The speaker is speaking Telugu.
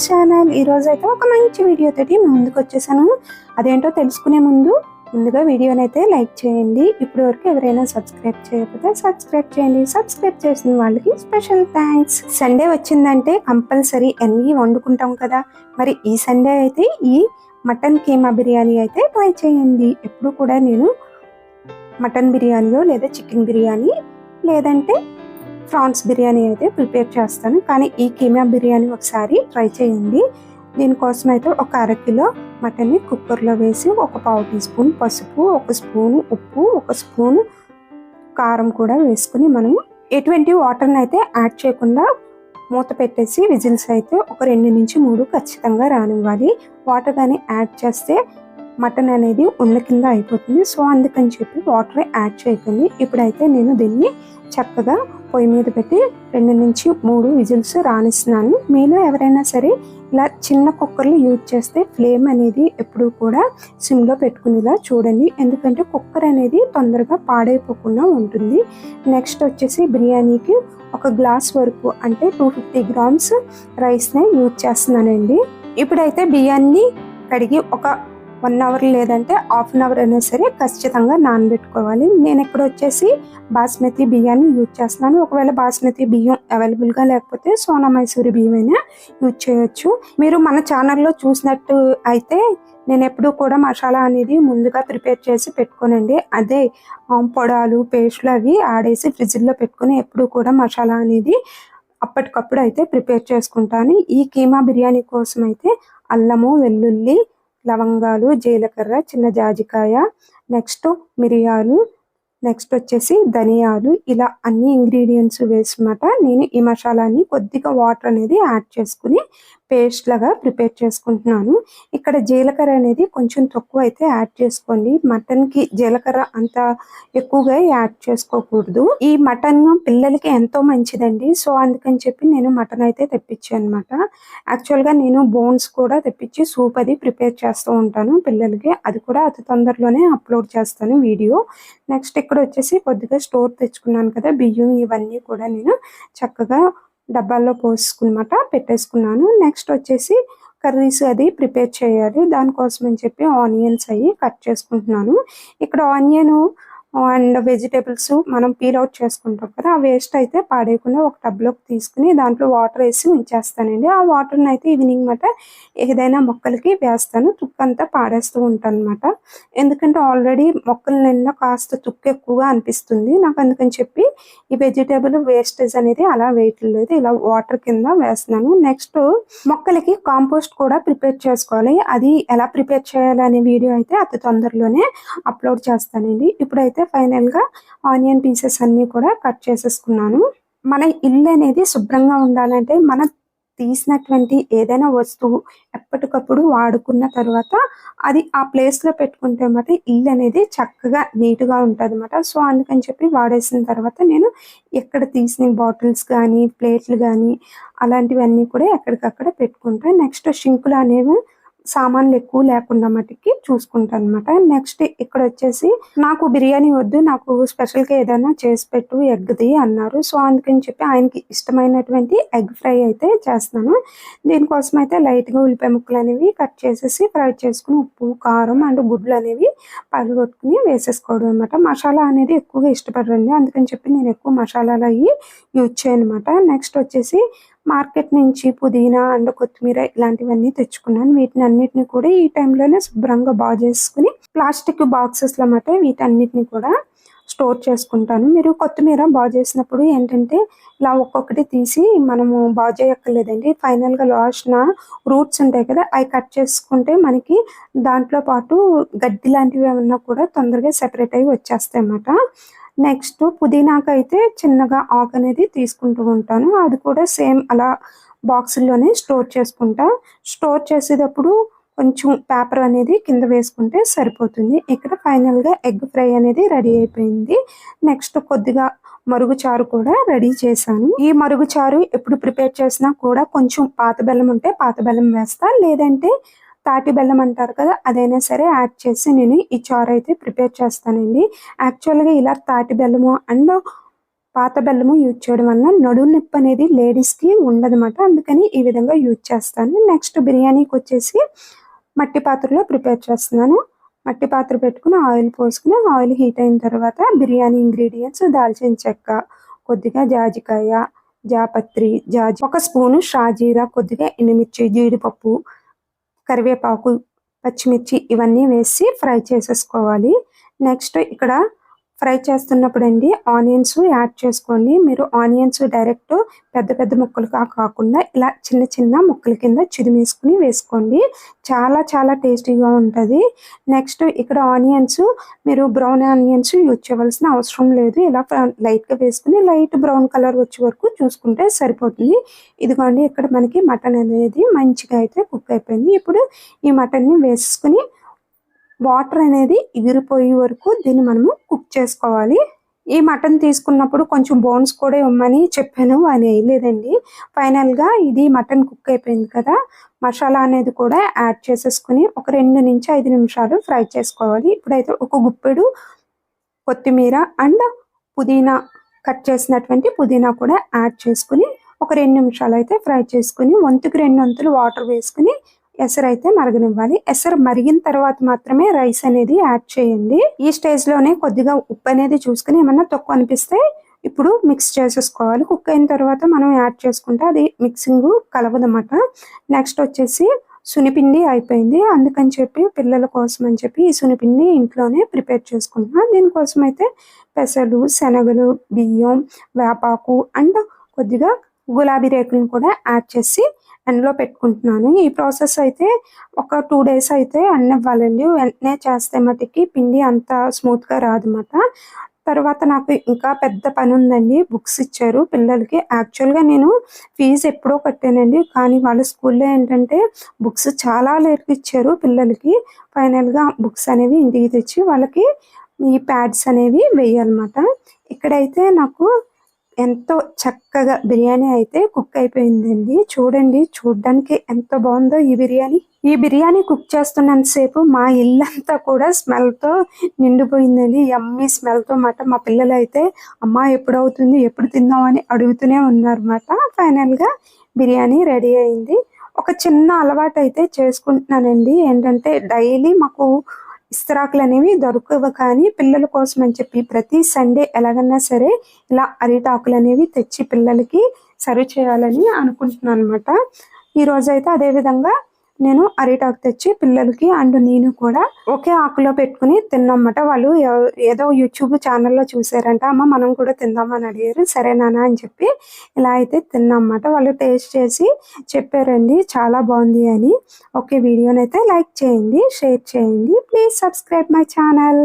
శ్యామ్ ఛానల్ ఈ రోజు అయితే ఒక మంచి వీడియో తోటి ముందుకు వచ్చేసాను. అదేంటో తెలుసుకునే ముందు ముందుగా వీడియోని అయితే లైక్ చేయండి. ఇప్పటి వరకు ఎవరైనా సబ్స్క్రైబ్ చేయకపోతే సబ్స్క్రైబ్ చేయండి. సబ్స్క్రైబ్ చేసిన వాళ్ళకి స్పెషల్ థ్యాంక్స్ సండే వచ్చిందంటే కంపల్సరీ అన్నీ వండుకుంటాం కదా? మరి ఈ సండే అయితే ఈ మటన్ కీమా బిర్యానీ అయితే ట్రై చేయండి. ఎప్పుడు కూడా నేను మటన్ బిర్యానీయో లేదా చికెన్ బిర్యానీ లేదంటే ప్రాన్స్ బిర్యానీ అయితే ప్రిపేర్ చేస్తాను. కానీ ఈ కీమా బిర్యానీ ఒకసారి ట్రై చేయండి. దీనికోసం అయితే ఒక అరకిలో మటన్ని కుక్కర్లో వేసి ఒక పావు టీ స్పూన్ పసుపు ఒక స్పూన్ ఉప్పు ఒక స్పూన్ కారం కూడా వేసుకుని మనము ఎటువంటి వాటర్ని అయితే యాడ్ చేయకుండా మూత పెట్టేసి విజిల్స్ అయితే ఒక రెండు నుంచి మూడు ఖచ్చితంగా రానివ్వాలి. వాటర్ కానీ యాడ్ చేస్తే మటన్ అనేది ఉన్న కింద అయిపోతుంది. సో అందుకని చెప్పి వాటర్ యాడ్ చేయకండి. ఇప్పుడైతే నేను దీన్ని చక్కగా పొయ్యి మీద పెట్టి రెండు నుంచి మూడు విజిల్స్ రానిస్తున్నాను మీలో ఎవరైనా సరే ఇలా చిన్న కుక్కర్లు యూజ్ చేస్తే ఫ్లేమ్ అనేది ఎప్పుడు కూడా సిమ్లో పెట్టుకునేలా చూడండి. ఎందుకంటే కుక్కర్ అనేది తొందరగా పాడైపోకుండా ఉంటుంది. నెక్స్ట్ వచ్చేసి బిర్యానీకి ఒక గ్లాస్ వరకు అంటే టూ ఫిఫ్టీ గ్రామ్స్ రైస్ని యూజ్ చేస్తున్నానండి. ఇప్పుడైతే బియ్యాన్ని కడిగి ఒక వన్ అవర్ లేదంటే హాఫ్ అన్ అవర్ అయినా సరే ఖచ్చితంగా నానబెట్టుకోవాలి. నేను ఇక్కడ వచ్చేసి బాస్మతి బియ్యాన్ని యూజ్ చేస్తున్నాను. ఒకవేళ బాస్మతి బియ్యం అవైలబుల్గా లేకపోతే సోనా మైసూరి బియ్యం అయినా యూజ్ చేయొచ్చు. మీరు మన ఛానల్లో చూసినట్టు అయితే నేను ఎప్పుడూ కూడా మసాలా అనేది ముందుగా ప్రిపేర్ చేసి పెట్టుకోనండి. అదే పొడాలు పేస్ట్లు అవి ఆడేసి ఫ్రిడ్జ్లో పెట్టుకొని ఎప్పుడూ కూడా మసాలా అనేది అప్పటికప్పుడు అయితే ప్రిపేర్ చేసుకుంటాను. ఈ కీమా బిర్యానీ కోసం అయితే అల్లము వెల్లుల్లి లవంగాలు జీలకర్ర చిన్న జాజికాయ నెక్స్ట్ మిరియాలు నెక్స్ట్ వచ్చేసి ధనియాలు. ఇలా అన్ని ఇంగ్రీడియంట్స్ వేసమాట నేను ఈ మసాలాని కొద్దిగా వాటర్ అనేది యాడ్ చేసుకుని పేస్ట్ లాగా ప్రిపేర్ చేసుకుంటున్నాను. ఇక్కడ జీలకర్ర అనేది కొంచెం తక్కువ అయితే యాడ్ చేసుకోండి. మటన్కి జీలకర్ర అంత ఎక్కువగా యాడ్ చేసుకోకూడదు. ఈ మటన్ పిల్లలకి ఎంతో మంచిదండి. సో అందుకని చెప్పి నేను మటన్ అయితే తెప్పించాను అనమాట యాక్చువల్గా నేను బోన్స్ కూడా తెప్పించి సూప్ అది ప్రిపేర్ చేస్తూ ఉంటాను పిల్లలకి. అది కూడా అతి తొందరలోనే అప్లోడ్ చేస్తాను వీడియో. నెక్స్ట్ ఇక్కడ వచ్చేసి కొద్దిగా స్టోర్ తెచ్చుకున్నాను కదా. బియ్యం ఇవన్నీ కూడా నేను చక్కగా డబ్బాల్లో పోసుకున్నమాట పెట్టేసుకున్నాను. నెక్స్ట్ వచ్చేసి కర్రీస్ అది ప్రిపేర్ చేయాలి. దానికోసం అని చెప్పి ఆనియన్స్ అవి కట్ చేసుకుంటున్నాను. ఇక్కడ ఆనియన్ అండ్ వెజిటేబుల్స్ మనం పీల్ అవుట్ చేసుకుంటాం కదా ఆ వేస్ట్ అయితే పాడేయకుండా ఒక టబ్లోకి తీసుకుని దాంట్లో వాటర్ వేసి ఉంచేస్తానండి. ఆ వాటర్ని అయితే ఈవినింగ్ మాట ఏదైనా మొక్కలకి వేస్తాను తుక్కు అంతా పాడేస్తూ ఉంటాను అనమాట ఎందుకంటే ఆల్రెడీ మొక్కల నిండా కాస్త తుక్కు ఎక్కువగా అనిపిస్తుంది. నాకు అందుకని చెప్పి ఈ వెజిటేబుల్ వేస్టేజ్ అనేది అలా వేయట్లేదు. ఇలా వాటర్ కింద వేస్తున్నాను. నెక్స్ట్ మొక్కలకి కాంపోస్ట్ కూడా ప్రిపేర్ చేసుకోవాలి. అది ఎలా ప్రిపేర్ చేయాలనే వీడియో అయితే అతి తొందరలోనే అప్లోడ్ చేస్తానండి. ఇప్పుడైతే ఫైనల్గా ఆనియన్ పీసెస్ అన్ని కూడా కట్ చేసేసుకున్నాను. మన ఇల్లు అనేది శుభ్రంగా ఉండాలంటే మనం తీసినటువంటి ఏదైనా వస్తువు ఎప్పటికప్పుడు వాడుకున్న తర్వాత అది ఆ ప్లేస్లో పెట్టుకుంటే మాట ఇల్లు అనేది చక్కగా నీట్గా ఉంటుంది అనమాట సో అందుకని చెప్పి వాడేసిన తర్వాత నేను ఎక్కడ తీసిన బాటిల్స్ కానీ ప్లేట్లు కానీ అలాంటివన్నీ కూడా ఎక్కడికక్కడ పెట్టుకుంటాను నెక్స్ట్ షింకులు అనేవి సామాన్లు ఎక్కువ లేకుండా మటుకి చూసుకుంటాను అనమాట నెక్స్ట్ ఇక్కడ వచ్చేసి నాకు బిర్యానీ వద్దు నాకు స్పెషల్గా ఏదైనా చేసి పెట్టు ఎగ్ది అన్నారు. సో అందుకని చెప్పి ఆయనకి ఇష్టమైనటువంటి ఎగ్ ఫ్రై అయితే చేస్తున్నాను. దీనికోసం అయితే లైట్గా ఉల్లిపాయ ముక్కలు అనేవి కట్ చేసేసి ఫ్రై చేసుకుని ఉప్పు కారం అండ్ గుడ్లు అనేవి పగలగొట్టుకుని వేసేసుకోవడం అనమాట మసాలా అనేది ఎక్కువగా ఇష్టపడరండి. అందుకని చెప్పి నేను ఎక్కువ మసాలాలు అవి యూజ్ చేయను అనమాట నెక్స్ట్ వచ్చేసి మార్కెట్ నుంచి పుదీనా అండ్ కొత్తిమీర ఇలాంటివన్నీ తెచ్చుకున్నాను. వీటిని అన్నిటిని కూడా ఈ టైంలోనే శుభ్రంగా బాగు చేసుకుని ప్లాస్టిక్ బాక్సెస్ అన్నమాట వీటన్నిటిని కూడా స్టోర్ చేసుకుంటాను. మీరు కొత్తిమీర బాగు చేసినప్పుడు ఏంటంటే ఇలా ఒక్కొక్కటి తీసి మనము బాగు చేయక్కర్లేదండి. ఫైనల్గా లాస్ట్న రూట్స్ ఉంటాయి కదా అవి కట్ చేసుకుంటే మనకి దాంట్లో పాటు గడ్డి లాంటివి ఏమన్నా కూడా తొందరగా సెపరేట్ అయ్యి వచ్చేస్తాయి అన్నమాట నెక్స్ట్ పుదీనాకైతే చిన్నగా ఆకు అనేది తీసుకుంటూ ఉంటాను. అది కూడా సేమ్ అలా బాక్సుల్లోనే స్టోర్ చేసుకుంటా. స్టోర్ చేసేటప్పుడు కొంచెం పేపర్ అనేది కింద వేసుకుంటే సరిపోతుంది. ఇక్కడ ఫైనల్గా ఎగ్ ఫ్రై అనేది రెడీ అయిపోయింది. నెక్స్ట్ కొద్దిగా మరుగు చారు కూడా రెడీ చేశాను. ఈ మరుగు చారు ఎప్పుడు ప్రిపేర్ చేసినా కూడా కొంచెం పాత బెల్లం ఉంటే పాత బెల్లం వేస్తా. లేదంటే తాటి బెల్లం అంటారు కదా అదైనా సరే యాడ్ చేసి నేను ఈ చారు అయితే ప్రిపేర్ చేస్తానండి. యాక్చువల్గా ఇలా తాటి బెల్లము అండ్ పాత బెల్లము యూజ్ చేయడం వల్ల నడుము నొప్పి అనేది లేడీస్కి ఉండదన్నమాట. అందుకని ఈ విధంగా యూజ్ చేస్తాను. నెక్స్ట్ బిర్యానీకి వచ్చేసి మట్టి పాత్రలో ప్రిపేర్ చేస్తున్నాను. మట్టి పాత్ర పెట్టుకుని ఆయిల్ పోసుకుని ఆయిల్ హీట్ అయిన తర్వాత బిర్యానీ ఇంగ్రీడియంట్స్ దాల్చిన చెక్క కొద్దిగా జాజికాయ జాపత్రి జాజి ఒక స్పూను షాజీరా కొద్దిగా ఎండుమిర్చి జీడిపప్పు కరివేపాకు పచ్చిమిర్చి ఇవన్నీ వేసి ఫ్రై చేసేసుకోవాలి. నెక్స్ట్ ఇక్కడ ఫ్రై చేస్తున్నప్పుడు అండి ఆనియన్స్ యాడ్ చేసుకోండి. మీరు ఆనియన్స్ డైరెక్ట్ పెద్ద పెద్ద ముక్కలుగా కాకుండా ఇలా చిన్న చిన్న ముక్కల కింద చిదిమేసుకుని వేసుకోండి. చాలా చాలా టేస్టీగా ఉంటుంది. నెక్స్ట్ ఇక్కడ ఆనియన్స్ మీరు బ్రౌన్ ఆనియన్స్ యూజ్ చేయవలసిన అవసరం లేదు. ఇలా లైట్గా వేసుకుని లైట్ బ్రౌన్ కలర్ వచ్చే వరకు చూసుకుంటే సరిపోతుంది. ఇదిగోండి ఇక్కడ మనకి మటన్ అనేది మంచిగా అయితే కుక్ అయిపోయింది. ఇప్పుడు ఈ మటన్ని వేసుకుని వాటర్ అనేది ఎగిరిపోయే వరకు దీన్ని మనము కుక్ చేసుకోవాలి. ఈ మటన్ తీసుకున్నప్పుడు కొంచెం బోన్స్ కూడా ఇవ్వమని చెప్పాను అని వేయలేదండి. ఫైనల్గా ఇది మటన్ కుక్ అయిపోయింది కదా మసాలా అనేది కూడా యాడ్ చేసేసుకుని ఒక రెండు నుంచి ఐదు నిమిషాలు ఫ్రై చేసుకోవాలి. ఇప్పుడైతే ఒక గుప్పెడు కొత్తిమీర అండ్ పుదీనా కట్ చేసినటువంటి పుదీనా కూడా యాడ్ చేసుకుని ఒక రెండు నిమిషాలు అయితే ఫ్రై చేసుకుని వంతుకు రెండు వంతులు వాటర్ వేసుకుని ఎసరు అయితే మరగనివ్వాలి. ఎసరు మరిగిన తర్వాత మాత్రమే రైస్ అనేది యాడ్ చేయండి. ఈ స్టేజ్లోనే కొద్దిగా ఉప్పు అనేది చూసుకుని ఏమన్నా తక్కువ అనిపిస్తే ఇప్పుడు మిక్స్ చేసేసుకోవాలి. కుక్ అయిన తర్వాత మనం యాడ్ చేసుకుంటే అది మిక్సింగ్ కలవదన్నమాట. నెక్స్ట్ వచ్చేసి సునిపిండి అయిపోయింది. అందుకని చెప్పి పిల్లల కోసం అని చెప్పి ఈ సునిపిండి ఇంట్లోనే ప్రిపేర్ చేసుకుంటున్నాను దీనికోసం అయితే పెసలు శనగలు బియ్యం వేపాకు అండ్ కొద్దిగా గులాబీ రేకులను కూడా యాడ్ చేసి ఎండలో పెట్టుకుంటున్నాను. ఈ ప్రాసెస్ అయితే ఒక టూ డేస్ అయితే అవ్వాలండి వెంటనే చేస్తే మటుకి పిండి అంత స్మూత్గా రాదన్నమాట తర్వాత నాకు ఇంకా పెద్ద పని ఉందండి. బుక్స్ ఇచ్చారు పిల్లలకి. యాక్చువల్గా నేను ఫీజు ఎప్పుడో కట్టానండి. కానీ వాళ్ళ స్కూల్లో ఏంటంటే బుక్స్ చాలా లేట్గా ఇచ్చారు పిల్లలకి. ఫైనల్గా బుక్స్ అనేవి ఇంటికి తెచ్చి వాళ్ళకి ఈ ప్యాడ్స్ అనేవి వేయాలన్నమాట. ఇక్కడైతే నాకు ఎంతో చక్కగా బిర్యానీ అయితే కుక్ అయిపోయిందండి. చూడండి చూడడానికి ఎంత బాగుందో ఈ బిర్యానీ. ఈ బిర్యానీ కుక్ చేస్తున్నంతసేపు మా ఇల్లంతా కూడా స్మెల్తో నిండిపోయిందండి. ఎమ్మీ స్మెల్తో మాట. మా పిల్లలు అయితే అమ్మ ఎప్పుడు అవుతుంది ఎప్పుడు తిందామని అడుగుతూనే ఉన్నారన్నమాట. ఫైనల్గా బిర్యానీ రెడీ అయింది. ఒక చిన్న అలవాటు అయితే చేసుకుంటున్నానండి. ఏంటంటే డైలీ మాకు ఇస్తరాకులు అనేవి దొరకవు కానీ పిల్లల కోసం అని చెప్పి ప్రతి సండే ఎలాగన్నా సరే ఇలా అరిటాకులు అనేవి తెచ్చి పిల్లలకి సర్వ్ చేయాలని అనుకుంటున్నాను అనమాట ఈ అదేవిధంగా అదే విధంగా నేను అరిటాకు తెచ్చి పిల్లలకి అండ్ నేను కూడా ఒకే ఆకులో పెట్టుకుని తిన్నమాట. వాళ్ళు ఏదో యూట్యూబ్ ఛానల్లో చూసారంట అమ్మ మనం కూడా తిందామని అడిగారు. సరే నాన్న అని చెప్పి ఇలా అయితే తిన్నమాట. వాళ్ళు టేస్ట్ చేసి చెప్పారండి చాలా బాగుంది అని. ఓకే వీడియోనైతే లైక్ చేయండి షేర్ చేయండి. Please subscribe my channel.